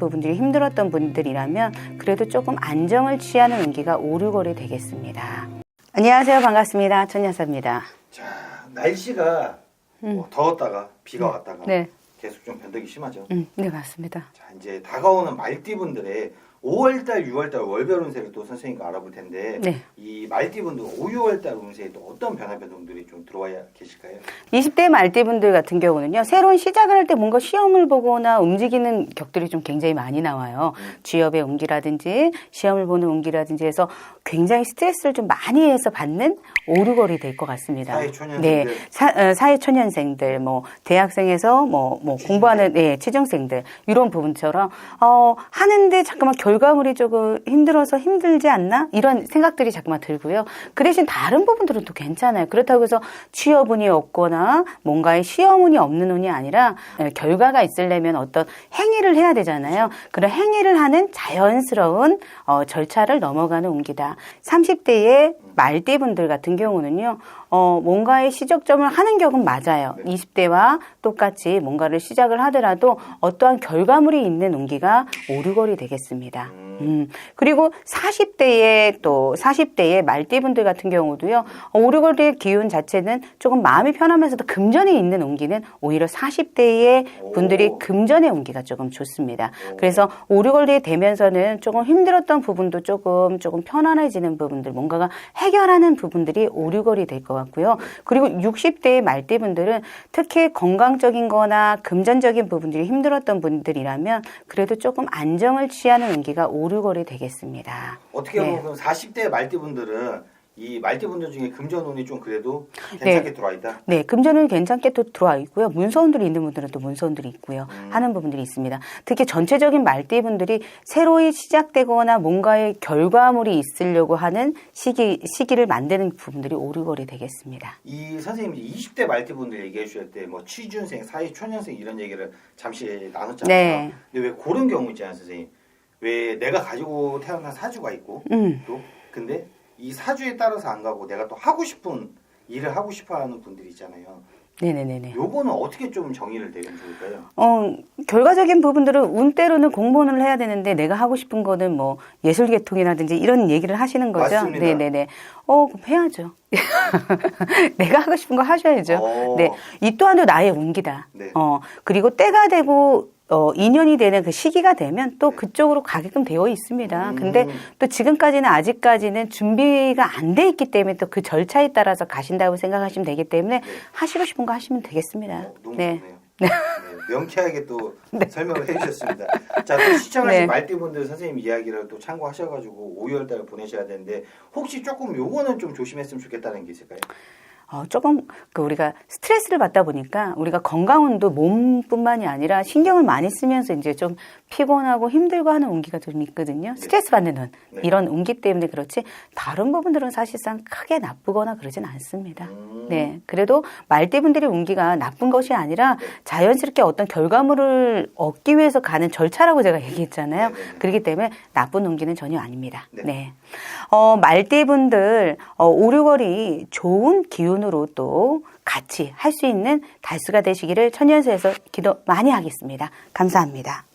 부분들이 힘들었던 분들이라면 그래도 조금 안정을 취하는 운기가 오류골이 되겠습니다. 안녕하세요. 반갑습니다. 천여사입니다. 자, 날씨가 뭐 더웠다가 비가 왔다가 음. 네. 계속 좀 변덕이 심하죠. 음, 네, 맞습니다. 자, 이제 다가오는 말띠분들의 5월달, 6월달 월별 운세를 또 선생님과 알아볼 텐데 네. 이 말띠분들 5, 6월달 운세에 또 어떤 변화 변동들이 좀 들어와 계실까요? 20대 말띠분들 같은 경우는요, 새로운 시작을 할 때 뭔가 시험을 보거나 움직이는 격들이 좀 굉장히 많이 나와요. 취업의 운기라든지, 시험을 보는 운기라든지 해서 굉장히 스트레스를 좀 많이 해서 받는 오르골이 될 것 같습니다. 사회 초년생들. 네. 사, 어, 사회초년생들, 뭐, 대학생에서 뭐, 뭐, 공부하는, 네, 취준생들, 이런 부분처럼, 어, 하는데 잠깐만 결과물이 조금 힘들어서 힘들지 않나? 이런 생각들이 자꾸만 들고요. 그 대신 다른 부분들은 또 괜찮아요. 그렇다고 해서 취업운이 없거나 뭔가의 시험운이 없는 운이 아니라 예, 결과가 있으려면 어떤 행위를 해야 되잖아요. 그런 행위를 하는 자연스러운 어, 절차를 넘어가는 운기다. 30대의 말띠분들 같은 경우는요, 어, 뭔가의 시작점을 하는 격은 맞아요. 20대와 똑같이 뭔가를 시작을 하더라도 어떠한 결과물이 있는 운기가 오르골이 되겠습니다. 음, 그리고 40대의 또 40대의 말띠분들 같은 경우도요, 어, 오르골의 기운 자체는 조금 마음이 편하면서도 금전이 있는 운기는 오히려 40대의 분들이 오. 금전의 운기가 조금 좋습니다. 그래서 오르골이 되면서는 조금 힘들었던 부분도 조금 조금 편안해지는 부분들, 뭔가가 해결하는 부분들이 오르골이 될 것 같고요. 그리고 60대의 말띠분들은 특히 건강적인 거나 금전적인 부분들이 힘들었던 분들이라면 그래도 조금 안정을 취하는 운기가 오르 골이 되겠습니다. 어떻게 네. 보면 40대 말띠분들은 이 말띠분들 중에 금전운이 좀 그래도 괜찮게 네. 들어와 있다. 네, 금전은 괜찮게 또 들어와 있고요. 문서운들이 있는 분들은 또 문서운들이 있고요. 하는 부분들이 있습니다. 특히 전체적인 말띠분들이 새로이 시작되거나 뭔가의 결과물이 있으려고 하는 시기, 시기를 만드는 부분들이 오르골이 되겠습니다. 이 선생님이 20대 말띠분들 얘기해 주실 때 뭐 취준생, 사회 초년생 이런 얘기를 잠시 나눴잖아요. 네. 근데 왜 그런 경우 있잖아요, 선생님. 왜 내가 가지고 태어난 사주가 있고 음. 또 근데 이 사주에 따라서 안 가고 내가 또 하고 싶은 일을 하고 싶어 하는 분들이 있잖아요. 네네네네. 요거는 어떻게 좀 정의를 내리면 좋을까요? 어, 결과적인 부분들은 운때로는 공부를 해야 되는데 내가 하고 싶은 거는 뭐 예술 계통이라든지 이런 얘기를 하시는 거죠. 맞습니다. 네네네. 어, 그럼 해야죠. 내가 하고 싶은 거 하셔야죠. 어. 네. 이 또한도 나의 운기다. 네. 어, 그리고 때가 되고 어, 인연이 되는 그 시기가 되면 또 네. 그쪽으로 가게끔 되어 있습니다. 음. 근데 또 지금까지는 아직까지는 준비가 안 돼 있기 때문에 또 그 절차에 따라서 가신다고 생각하시면 되기 때문에 하시고 싶은 거 하시면 되겠습니다. 어, 네. 좋네요. 네, 명쾌하게 또 설명을 해주셨습니다. 자, 또 시청하신 네. 말띠분들 선생님 이야기를 또 참고하셔가지고 5월달에 보내셔야 되는데 혹시 조금 요거는 좀 조심했으면 좋겠다는 게 있을까요? 어, 조금 그 우리가 스트레스를 받다 보니까 우리가 건강운도 몸뿐만이 아니라 신경을 많이 쓰면서 이제 좀 피곤하고 힘들고 하는 운기가 좀 있거든요. 스트레스 받는 운 네. 이런 운기 때문에 그렇지 다른 부분들은 사실상 크게 나쁘거나 그러진 않습니다. 음. 네, 그래도 말띠분들의 운기가 나쁜 것이 아니라 네. 자연스럽게 어떤 결과물을 얻기 위해서 가는 절차라고 제가 얘기했잖아요. 네, 네, 네. 그렇기 때문에 나쁜 운기는 전혀 아닙니다. 네. 네. 어, 말띠분들, 어, 오류걸이 좋은 기운 으로 또 같이 할 수 있는 달수가 되시기를 천연수에서 기도 많이 하겠습니다. 감사합니다.